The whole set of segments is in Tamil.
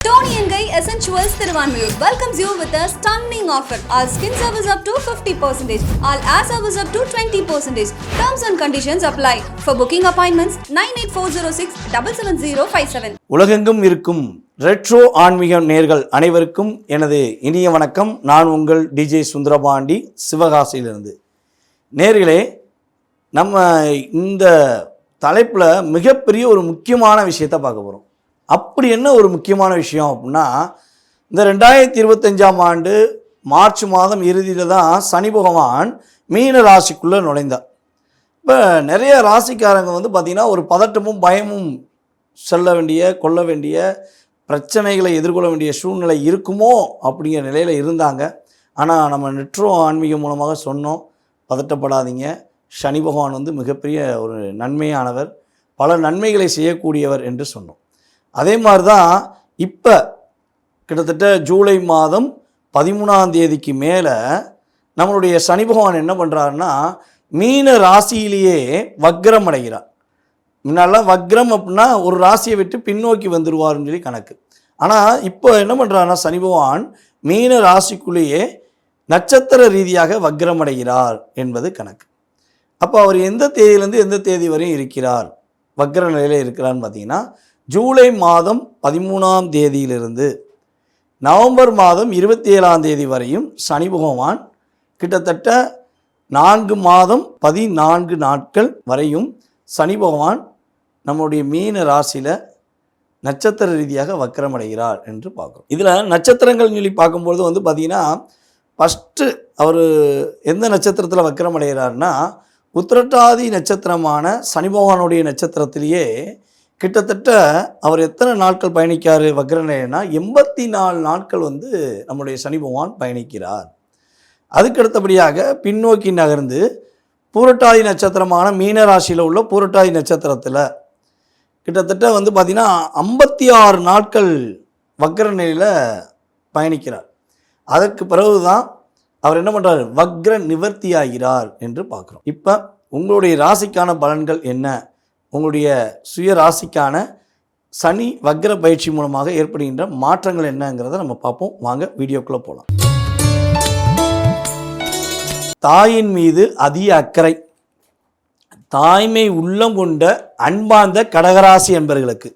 Toni and Guy essentials Thiruvanmiyur welcomes you with a stunning offer all skin service up to fifty percentage all hair service up to twenty percentage terms and conditions apply for booking appointments nine eight four zero six double seven zero five seven உலகெங்கும் இருக்கும் ரெட்ரோ ஆன்மீக நேர்கள் அனைவருக்கும் எனது இனிய வணக்கம் நான் உங்கள் டிஜே சுந்தரபாண்டி சிவகாசியிலிருந்து நேர்களே நம்ம இந்த தலைப்பில் மிகப்பெரிய ஒரு முக்கியமான விஷயத்தை பார்க்க போகிறோம் அப்படி என்ன ஒரு முக்கியமான விஷயம் அப்படின்னா இந்த ரெண்டாயிரத்தி இருபத்தஞ்சாம் ஆண்டு மார்ச் மாதம் இறுதியில் தான் சனி பகவான் மீன ராசிக்குள்ளே நுழைந்தார். இப்போ நிறைய ராசிக்காரங்க வந்து பார்த்திங்கன்னா ஒரு பதட்டமும் பயமும் செல்ல வேண்டிய கொள்ள வேண்டிய பிரச்சனைகளை எதிர்கொள்ள வேண்டிய சூழ்நிலை இருக்குமோ அப்படிங்கிற நிலையில் இருந்தாங்க. ஆனால் நம்ம நெட்ரோ ஆன்மீகம் மூலமாக சொன்னோம் பதட்டப்படாதீங்க. சனி பகவான் வந்து மிகப்பெரிய ஒரு நன்மையானவர் பல நன்மைகளை செய்யக்கூடியவர் என்று சொன்னோம். அதே மாதிரி தான் இப்போ கிட்டத்தட்ட ஜூலை மாதம் பதிமூணாம் தேதிக்கு மேலே நம்மளுடைய சனி பகவான் என்ன பண்ணுறாருன்னா மீன ராசியிலேயே வக்ரம் அடைகிறார். முன்னாலாம் வக்ரம் அப்படின்னா ஒரு ராசியை விட்டு பின்னோக்கி வந்துடுவார்னு சொல்லி கணக்கு. ஆனால் இப்போ என்ன பண்ணுறாருன்னா சனி பகவான் மீன ராசிக்குள்ளேயே நட்சத்திர ரீதியாக வக்ரம் அடைகிறார் என்பது கணக்கு. அப்போ அவர் எந்த தேதியிலேருந்து எந்த தேதி வரையும் இருக்கிறார்? வக்ர நிலையில் இருக்கிறான்னு பார்த்தீங்கன்னா ஜூலை மாதம் பதிமூணாம் தேதியிலிருந்து நவம்பர் மாதம் இருபத்தி ஏழாம் தேதி வரையும் சனி பகவான் கிட்டத்தட்ட நான்கு மாதம் பதினான்கு நாட்கள் வரையும் சனி பகவான் நம்முடைய மீன ராசியில் நட்சத்திர ரீதியாக வக்கரமடைகிறார் என்று பார்க்குறோம். இதில் நட்சத்திரங்கள் சொல்லி பார்க்கும்பொழுது வந்து பார்த்திங்கன்னா ஃபஸ்ட்டு அவர் எந்த நட்சத்திரத்தில் வக்கரமடைகிறார்னா உத்திரட்டாதி நட்சத்திரமான சனி பகவானுடைய நட்சத்திரத்திலேயே கிட்டத்தட்ட அவர் எத்தனை நாட்கள் பயணிக்கார் வக்ரநிலைனா எண்பத்தி நாலு நாட்கள் வந்து நம்முடைய சனி பகவான் பயணிக்கிறார். அதுக்கடுத்தபடியாக பின்னோக்கி நகர்ந்து பூரட்டாதி நட்சத்திரமான மீன ராசியில் உள்ள பூரட்டாதி நட்சத்திரத்தில் கிட்டத்தட்ட வந்து பார்த்திங்கன்னா ஐம்பத்தி ஆறு நாட்கள் வக்ர நிலையில் பயணிக்கிறார். அதற்கு பிறகு தான் அவர் என்ன பண்ணுறார் வக்ர நிவர்த்தி ஆகிறார் என்று பார்க்குறோம். இப்போ உங்களுடைய ராசிக்கான பலன்கள் என்ன? உங்களுடைய சுய ராசிக்கான சனி வக்ர பயிற்சி மூலமாக ஏற்படுகின்ற மாற்றங்கள் என்னங்கிறத நம்ம பார்ப்போம். வாங்க வீடியோக்குள்ளே போகலாம் தாயின் மீது அதிக அக்கறை. தாய்மை உள்ளம் கொண்ட அன்பார்ந்த கடகராசி என்பர்களுக்கு.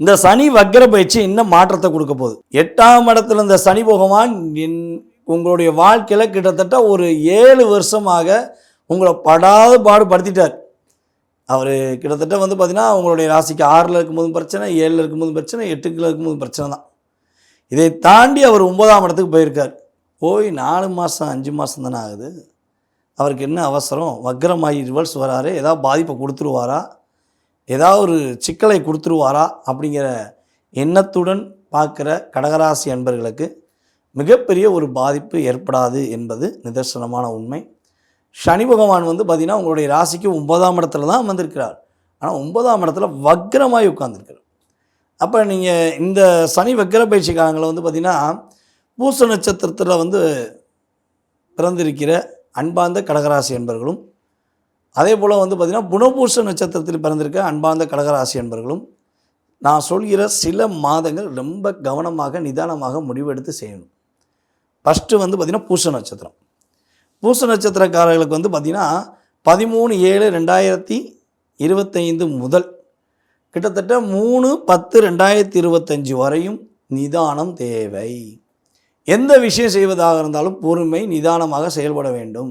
இந்த சனி வக்ர பயிற்சி இன்னும் மாற்றத்தை கொடுக்க போகுது. எட்டாம் இடத்துல இந்த சனி பகவான் என் உங்களுடைய வாழ்க்கையில் கிட்டத்தட்ட ஒரு ஏழு வருஷமாக உங்களை படாத பாடுபடுத்திட்டார். அவர் கிட்டத்தட்ட வந்து பார்த்திங்கன்னா அவங்களுடைய ராசிக்கு ஆறில் இருக்கும்போதும் பிரச்சனை ஏழில் இருக்கும்போதும் பிரச்சனை எட்டுக்கில் இருக்கும்போதும் பிரச்சனை தான். இதை தாண்டி அவர் ஒன்பதாம் இடத்துக்கு போயிருக்கார். போய் நாலு மாதம் அஞ்சு மாதம் தானே ஆகுது. அவருக்கு என்ன அவசரம்? வக்ரமாகி ரிவர்ஸ் வராரு. ஏதாவது பாதிப்பை கொடுத்துருவாரா? ஏதாவது ஒரு சிக்கலை கொடுத்துருவாரா? அப்படிங்கிற எண்ணத்துடன் பார்க்குற கடகராசி அன்பர்களுக்கு மிகப்பெரிய ஒரு பாதிப்பு ஏற்படாது என்பது நிதர்சனமான உண்மை. சனி பகவான் வந்து பார்த்திங்கன்னா உங்களுடைய ராசிக்கு ஒன்பதாம் இடத்துல தான் வந்திருக்கிறார் ஆனால் ஒன்பதாம் இடத்துல வக்ரமாகி உட்காந்துருக்கிறார் அப்போ நீங்கள் இந்த சனி வக்ர பயிற்சி காலங்களில் வந்து பார்த்திங்கன்னா பூச நட்சத்திரத்தில் வந்து பிறந்திருக்கிற அன்பார்ந்த கடகராசி என்பர்களும் அதே போல் வந்து பார்த்திங்கன்னா புனபூச நட்சத்திரத்தில் பிறந்திருக்க அன்பார்ந்த கடகராசி என்பர்களும் நான் சொல்கிற சில மாதங்கள் ரொம்ப கவனமாக நிதானமாக முடிவெடுத்து செய்யணும். ஃபஸ்ட்டு வந்து பார்த்திங்கன்னா பூச நட்சத்திரம். பூச நட்சத்திரக்காரர்களுக்கு வந்து பார்த்திங்கன்னா பதிமூணு ஏழு ரெண்டாயிரத்தி இருபத்தைந்து முதல் கிட்டத்தட்ட மூணு பத்து ரெண்டாயிரத்தி இருபத்தஞ்சி வரையும் நிதானம் தேவை. எந்த விஷயம் செய்வதாக இருந்தாலும் பொறுமை நிதானமாக செயல்பட வேண்டும்.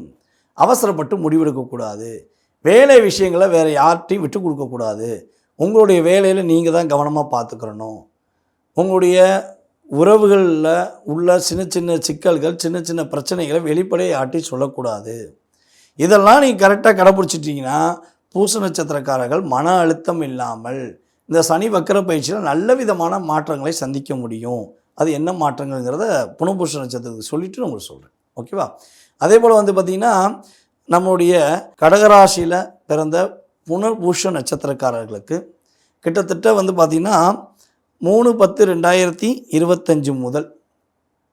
அவசரப்பட்டு முடிவெடுக்கக்கூடாது வேலை விஷயங்களை வேறு யார்கிட்டையும் விட்டு கொடுக்கக்கூடாது உங்களுடைய வேலையில் நீங்கள் தான் கவனமாக பார்த்துக்கிறணும். உங்களுடைய உறவுகளில் உள்ள சின்ன சின்ன சிக்கல்கள் சின்ன சின்ன பிரச்சனைகளை வெளிப்படையை ஆட்டி சொல்லக்கூடாது. இதெல்லாம் நீங்கள் கரெக்டாக கடைப்பிடிச்சிட்டிங்கன்னா பூச நட்சத்திரக்காரர்கள் மன அழுத்தம் இல்லாமல் இந்த சனி வக்கர பயிற்சியில் நல்ல விதமான மாற்றங்களை சந்திக்க முடியும். அது என்ன மாற்றங்கள்ங்கிறத புனபூஷ நட்சத்திரத்துக்கு சொல்லிவிட்டு உங்களுக்கு சொல்கிறேன் ஓகேவா அதே போல் வந்து பார்த்திங்கன்னா நம்முடைய கடகராசியில் பிறந்த புனர்பூஷ நட்சத்திரக்காரர்களுக்கு கிட்டத்தட்ட வந்து பார்த்திங்கன்னா மூணு பத்து ரெண்டாயிரத்தி இருபத்தஞ்சு முதல்.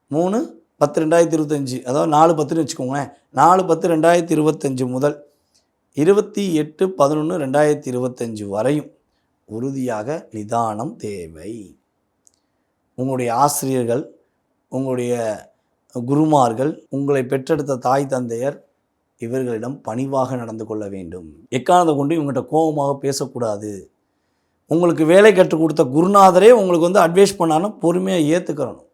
மூணு பத்து ரெண்டாயிரத்தி இருபத்தஞ்சி. அதாவது நாலு பத்துன்னு வச்சுக்கோங்களேன். நாலு பத்து ரெண்டாயிரத்தி இருபத்தஞ்சு முதல் இருபத்தி எட்டு பதினொன்று ரெண்டாயிரத்தி இருபத்தஞ்சு வரையும் உறுதியாக நிதானம் தேவை. உங்களுடைய ஆசிரியர்கள் உங்களுடைய குருமார்கள் உங்களை பெற்றெடுத்த தாய் தந்தையர் இவர்களிடம் பணிவாக நடந்து கொள்ள வேண்டும். எக்காரணத்தை கொண்டு இவங்ககிட்ட கோபமாக பேசக்கூடாது. உங்களுக்கு வேலை கற்றுக் கொடுத்த குருநாதரே உங்களுக்கு வந்து அட்வைஸ் பண்ணாலும் பொறுமையாக ஏற்றுக்கிறணும்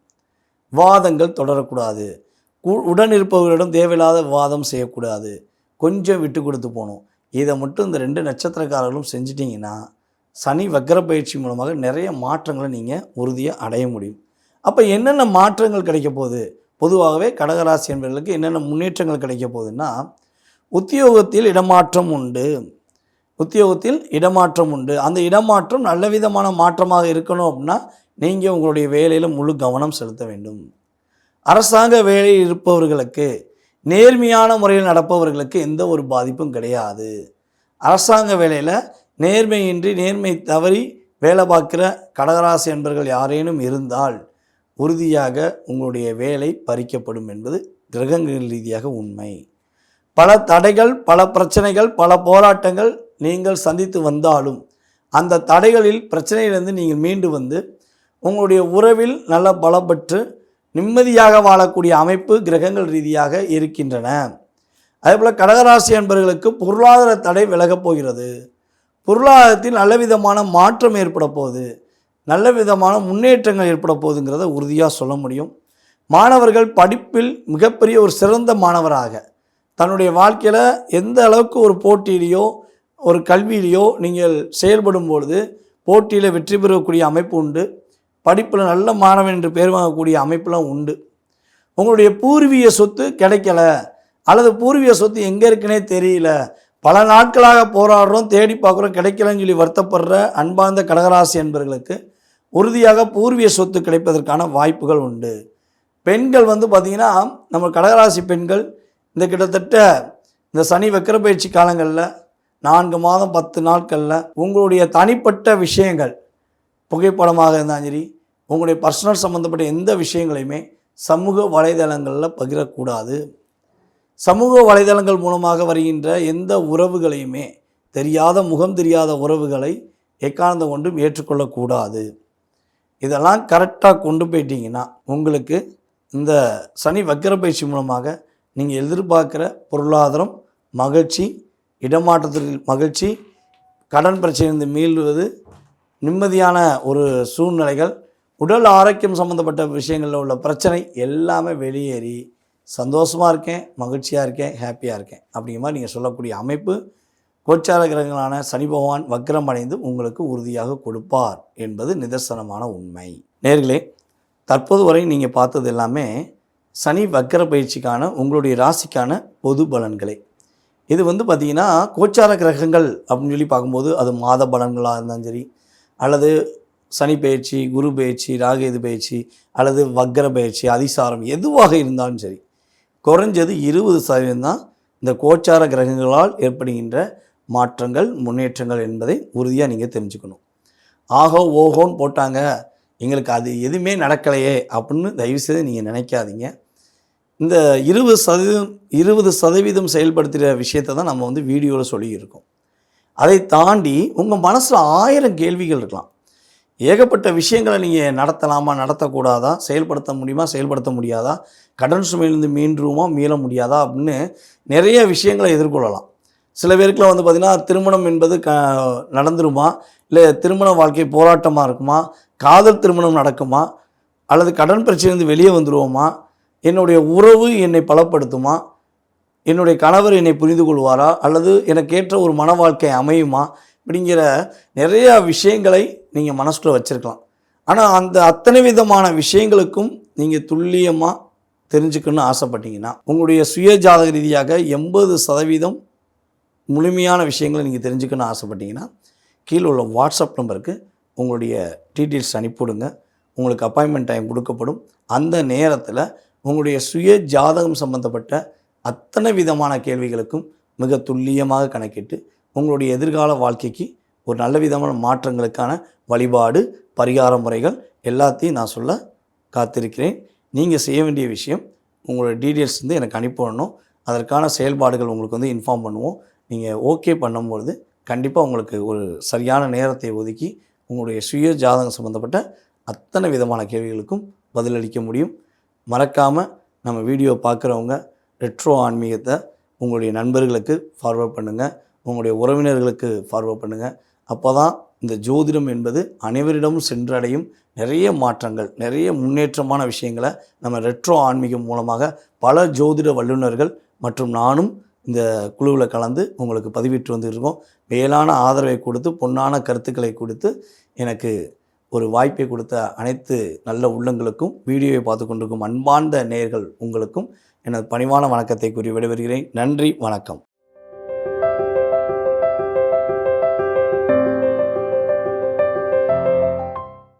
வாதங்கள் தொடரக்கூடாது. கு- உடன் இருப்பவர்களிடம் தேவையில்லாத வாதம் செய்யக்கூடாது. கொஞ்சம் விட்டு கொடுத்து போகணும். இதை மட்டும் இந்த ரெண்டு நட்சத்திரக்காரர்களும் செஞ்சிட்டிங்கன்னா சனி வக்கர பயிற்சி மூலமாக நிறைய மாற்றங்களை நீங்கள் உறுதியாக அடைய முடியும். அப்போ என்னென்ன மாற்றங்கள் கிடைக்க போகுது? பொதுவாகவே கடகராசி என்பவர்களுக்கு என்னென்ன முன்னேற்றங்கள் கிடைக்க போகுதுன்னா உத்தியோகத்தில் இடமாற்றம் உண்டு. உத்தியோகத்தில் இடமாற்றம் உண்டு. அந்த இடமாற்றம் நல்ல விதமான மாற்றமாக இருக்கணும் அப்படின்னா நீங்கள் உங்களுடைய வேலையில் முழு கவனம் செலுத்த வேண்டும். அரசாங்க வேலையில் இருப்பவர்களுக்கு நேர்மையான முறையில் நடப்பவர்களுக்கு எந்த ஒரு பாதிப்பும் கிடையாது. அரசாங்க வேலையில் நேர்மையின்றி நேர்மை தவறி வேலை பார்க்குற கடகராசி என்பர்கள் யாரேனும் இருந்தால் உறுதியாக உங்களுடைய வேலை பறிக்கப்படும் என்பது கிரகங்கள் ரீதியாக உண்மை. பல தடைகள் பல பிரச்சனைகள் பல போராட்டங்கள் நீங்கள் சந்தித்து வந்தாலும் அந்த தடைகளில் பிரச்சனையிலிருந்து நீங்கள் மீண்டு வந்து உங்களுடைய உறவில் நல்ல பலப்பற்று நிம்மதியாக வாழக்கூடிய அமைப்பு கிரகங்கள் ரீதியாக இருக்கின்றன. அதேபோல் கடகராசி என்பவர்களுக்கு பொருளாதார தடை விலகப் போகிறது. பொருளாதாரத்தில் நல்ல விதமான மாற்றம் ஏற்பட போகுது. நல்ல விதமான முன்னேற்றங்கள் ஏற்பட போகுதுங்கிறத உறுதியாக சொல்ல முடியும். மாணவர்கள் படிப்பில் மிகப்பெரிய ஒரு சிறந்த மாணவராக தன்னுடைய வாழ்க்கையில் எந்த அளவுக்கு ஒரு போட்டியிலையோ ஒரு கல்வியிலையோ நீங்கள் செயல்படும் பொழுது போட்டியில் வெற்றி பெறக்கூடிய அமைப்பு உண்டு. படிப்பில் நல்ல மாணவன் என்று பேர் வாங்கக்கூடிய அமைப்பெலாம் உண்டு. உங்களுடைய பூர்வீக சொத்து கிடைக்கல அல்லது பூர்வீக சொத்து எங்கே இருக்குன்னே தெரியல. பல நாட்களாக போராடுறோம் தேடி பார்க்குறோம் கிடைக்கலன்னு சொல்லி வருத்தப்படுற அன்பார்ந்த கடகராசி என்பவர்களுக்கு உறுதியாக பூர்வீக சொத்து கிடைப்பதற்கான வாய்ப்புகள் உண்டு. பெண்கள் வந்து பார்த்திங்கன்னா நம்ம கடகராசி பெண்கள் இந்த கிட்டத்தட்ட இந்த சனி வக்கர பயிற்சி காலங்களில் நான்கு மாதம் பத்து நாட்களில் உங்களுடைய தனிப்பட்ட விஷயங்கள் புகைப்படமாக இருந்தாலும் சரி உங்களுடைய பர்சனல் சம்மந்தப்பட்ட எந்த விஷயங்களையுமே சமூக வலைதளங்களில் பகிரக்கூடாது. சமூக வலைதளங்கள் மூலமாக வருகின்ற எந்த உறவுகளையுமே தெரியாத முகம் தெரியாத உறவுகளை எக்காரணம் கொண்டும் ஏற்றுக்கொள்ளக்கூடாது. இதெல்லாம் கரெக்டாக கொண்டு போயிட்டீங்கன்னா உங்களுக்கு இந்த சனி வக்கர பயிற்சி மூலமாக நீங்கள் எதிர்பார்க்குற பொருளாதாரம் மகிழ்ச்சி இடமாற்றத்தில் மகிழ்ச்சி கடன் பிரச்சனையிலிருந்து மீள்வது நிம்மதியான ஒரு சூழ்நிலைகள் உடல் ஆரோக்கியம் சம்மந்தப்பட்ட விஷயங்களில் உள்ள பிரச்சனை எல்லாமே வெளியேறி சந்தோஷமாக இருக்கேன் மகிழ்ச்சியாக இருக்கேன் ஹாப்பியாக இருக்கேன் அப்படிங்கிற மாதிரி நீங்கள் சொல்லக்கூடிய அமைப்பு கோச்சார கிரகங்களான சனி பகவான் வக்ரம் அடைந்து உங்களுக்கு உறுதியாக கொடுப்பார் என்பது நிதர்சனமான உண்மை. நேர்களே தற்போது வரை நீங்கள் பார்த்தது எல்லாமே சனி வக்கர பயிற்சிக்கான உங்களுடைய ராசிக்கான பொது பலன்களை. இது வந்து பார்த்திங்கன்னா கோச்சார கிரகங்கள் அப்படின்னு சொல்லி பார்க்கும்போது அது மாத பலன்களாக இருந்தாலும் சரி அல்லது சனி பயிற்சி குரு பயிற்சி ராகேது பயிற்சி அல்லது வக்ர பயிற்சி அதிசாரம் எதுவாக இருந்தாலும் சரி குறைஞ்சது இருபது சதவீதம் தான் இந்த கோச்சார கிரகங்களால் ஏற்படுகின்ற மாற்றங்கள் முன்னேற்றங்கள் என்பதை உறுதியாக நீங்கள் தெரிஞ்சுக்கணும். ஆகோ ஓஹோன்னு போட்டாங்க எங்களுக்கு அது எதுவுமே நடக்கலையே அப்படின்னு தயவுசெய்து நீங்கள் நினைக்காதீங்க. இந்த இருபது சதவீதம் இருபது சதவீதம் செயல்படுத்துகிற விஷயத்தை தான் நம்ம வந்து வீடியோவில் சொல்லியிருக்கோம். அதை தாண்டி உங்கள் மனசில் ஆயிரம் கேள்விகள் இருக்கலாம். ஏகப்பட்ட விஷயங்களை நீங்கள் நடத்தலாமா நடத்தக்கூடாதா செயல்படுத்த முடியுமா செயல்படுத்த முடியாதா கடன் சுமையிலிருந்து மீண்டுருமா மீள முடியாதா அப்படின்னு நிறைய விஷயங்களை எதிர்கொள்ளலாம். சில பேருக்குலாம் வந்து பார்த்திங்கன்னா திருமணம் என்பது க நடந்துருமா? இல்லை திருமண வாழ்க்கை போராட்டமாக இருக்குமா? காதல் திருமணம் நடக்குமா? அல்லது கடன் பிரச்சனையிலிருந்து வெளியே வந்துடுவோமா என்னுடைய உறவு என்னை பலப்படுத்துமா? என்னுடைய கணவர் என்னை புரிந்து கொள்வாரா? அல்லது எனக்கு ஏற்ற ஒரு மன வாழ்க்கை அமையுமா? அப்படிங்கிற நிறையா விஷயங்களை நீங்கள் மனசில் வச்சுருக்கலாம். ஆனால் அந்த அத்தனை விதமான விஷயங்களுக்கும் நீங்கள் துல்லியமாக தெரிஞ்சுக்கணும்னு ஆசைப்பட்டீங்கன்னா உங்களுடைய சுய ஜாதக ரீதியாக எண்பது சதவீதம் முழுமையான விஷயங்களை நீங்கள் தெரிஞ்சுக்கணும்னு ஆசைப்பட்டீங்கன்னா கீழே உள்ள வாட்ஸ்அப் நம்பருக்கு உங்களுடைய டீட்டெயில்ஸ் அனுப்பிவிடுங்க. உங்களுக்கு அப்பாயின்மெண்ட் டைம் கொடுக்கப்படும். அந்த நேரத்தில் உங்களுடைய சுய ஜாதகம் சம்பந்தப்பட்ட அத்தனை விதமான கேள்விகளுக்கும் மிக துல்லியமாக கணக்கிட்டு உங்களுடைய எதிர்கால வாழ்க்கைக்கு ஒரு நல்ல விதமான மாற்றங்களுக்கான வழிபாடு பரிகார முறைகள் எல்லாத்தையும் நான் சொல்ல காத்திருக்கிறேன். நீங்கள் செய்ய வேண்டிய விஷயம் உங்களோட டீட்டெயில்ஸ் வந்து எனக்கு அனுப்பிடணும் அதற்கான செயல்பாடுகள் உங்களுக்கு வந்து இன்ஃபார்ம் பண்ணுவோம். நீங்கள் ஓகே பண்ணும்பொழுது கண்டிப்பாக உங்களுக்கு ஒரு சரியான நேரத்தை ஒதுக்கி உங்களுடைய சுய ஜாதகம் சம்மந்தப்பட்ட அத்தனை விதமான கேள்விகளுக்கும் பதிலளிக்க முடியும். மறக்காமல் நம்ம வீடியோ பார்க்குறவங்க ரெட்ரோ ஆன்மீகத்தை உங்களுடைய நண்பர்களுக்கு ஃபார்வர்ட் பண்ணுங்கள் உங்களுடைய உறவினர்களுக்கு ஃபார்வர்ட் பண்ணுங்கள் அப்போ தான் இந்த ஜோதிடம் என்பது அனைவரிடமும் சென்றடையும் நிறைய மாற்றங்கள் நிறைய முன்னேற்றமான விஷயங்களை நம்ம ரெட்ரோ ஆன்மீகம் மூலமாக பல ஜோதிட வல்லுநர்கள் மற்றும் நானும் இந்த குழுவில் கலந்து உங்களுக்கு பதிவிட்டு வந்துருக்கோம் மேலான ஆதரவை கொடுத்து பொன்னான கருத்துக்களை கொடுத்து எனக்கு ஒரு வாய்ப்பை கொடுத்த அனைத்து நல்ல உள்ளங்களுக்கும் வீடியோவை பார்த்து கொண்டிருக்கும் அன்பார்ந்த நேயர்கள் உங்களுக்கும் எனது பணிவான வணக்கத்தை கூறி விடைபெறுகிறேன். நன்றி வணக்கம்.